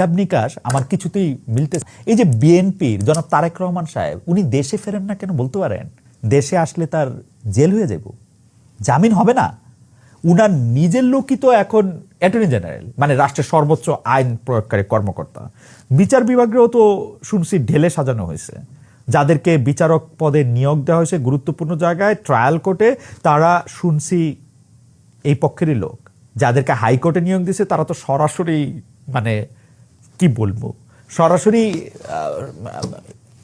হিসাব নিকাশ আমার কিছুতেই মিলতে এই যে বিএনপির জনাব তারেক রহমান সাহেব, উনি দেশে ফেরেন না কেন বলতে পারেন? দেশে আসলে তার জেল হয়ে যাব জামিন হবে না? উনার নিজের লোকই তো এখন অ্যাটর্নি জেনারেল মানে রাষ্ট্রের সর্বোচ্চ আইন প্রয়োগকারী কর্মকর্তা। বিচার বিভাগেও তো শুনছি ঢেলে সাজানো হয়েছে। যাদেরকে বিচারক পদে নিয়োগ দেওয়া হয়েছে গুরুত্বপূর্ণ জায়গায়, ট্রায়াল কোর্টে, তারা শুনছি এই পক্ষেরই লোক। যাদেরকে হাইকোর্টে নিয়োগ দিয়েছে, তারা তো সরাসরি মানে কি বলব? সরাসরি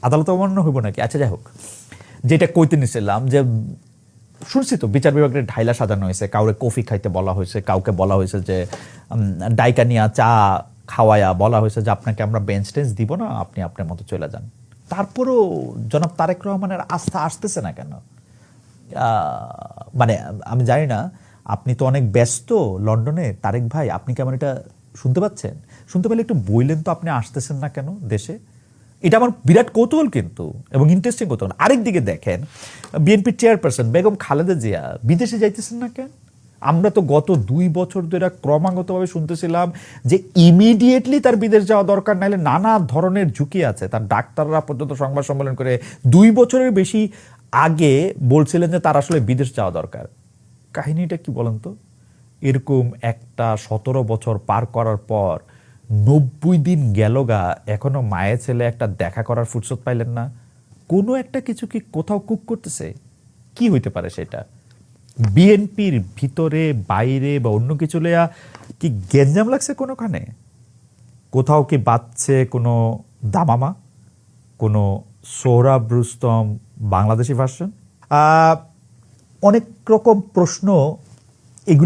আদালত অমান্য হইব নাকি? আচ্ছা যাই হোক। যেটা কইতে নিছিলাম যে, শুনছি তো, বিচার বিভাগের ঢাইলা সাজানো হয়েছে, কাউরে কফি খাইতে বলা হয়েছে, কাউকে বলা হয়েছে যে ডাইকা নিয়া চা খাওয়ায়া বলা হয়েছে যে, আপনাকে আমরা বেঞ্চ টেঞ্চ দিব না, আপনি আপনার মতো চলে যান। তারপরও জনাব তারেক রহমানের আস্থা আসতেছে না কেন? মানে আমি জানি না, আপনি তো অনেক ব্যস্ত লন্ডনে। তারেক ভাই, আপনি কেমন এটা শুনতে পাচ্ছেন? শুনতে পেলে একটু বললেন তো আপনি আসতেছেন না কেন দেশে? এটা আমার বিরাট কৌতূহল কিন্তু, এবং ইন্টারেস্টিং কৌতূহল। আরেক দিকে দেখেন বিএনপির চেয়ারপারসন বেগম খালেদা জিয়া বিদেশে যাইতেছেন না কেন? আমরা তো গত দুই বছর ধরে ক্রমাগতভাবে শুনতেছিলাম যে ইমিডিয়েটলি তার বিদেশ যাওয়া দরকার, নাহলে নানা ধরনের ঝুঁকি আছে। তার ডাক্তাররা পর্যন্ত সংবাদ সম্মেলন করে দুই বছরের বেশি আগে বলছিলেন যে তার আসলে বিদেশ যাওয়া দরকার। কাহিনীটা কি বলেন তো? এরকম একটা সতেরো বছর পার করার পর নব্বই দিন গেল গা, এখনও মায়ের ছেলে একটা দেখা করার ফুরসত পাইলেন না। কোনো একটা কিছু কি কোথাও কুক করতেছে? কি হইতে পারে সেটা? বিএনপির ভিতরে, বাইরে বা অন্য কিছু লেয়া কি গেঞ্জাম লাগছে কোনোখানে? কোথাও কি বাচ্চে কোনো দামামা? কোনো সোহরাব রুস্তম বাংলাদেশি ভার্সন অনেক রকম প্রশ্ন এগুলি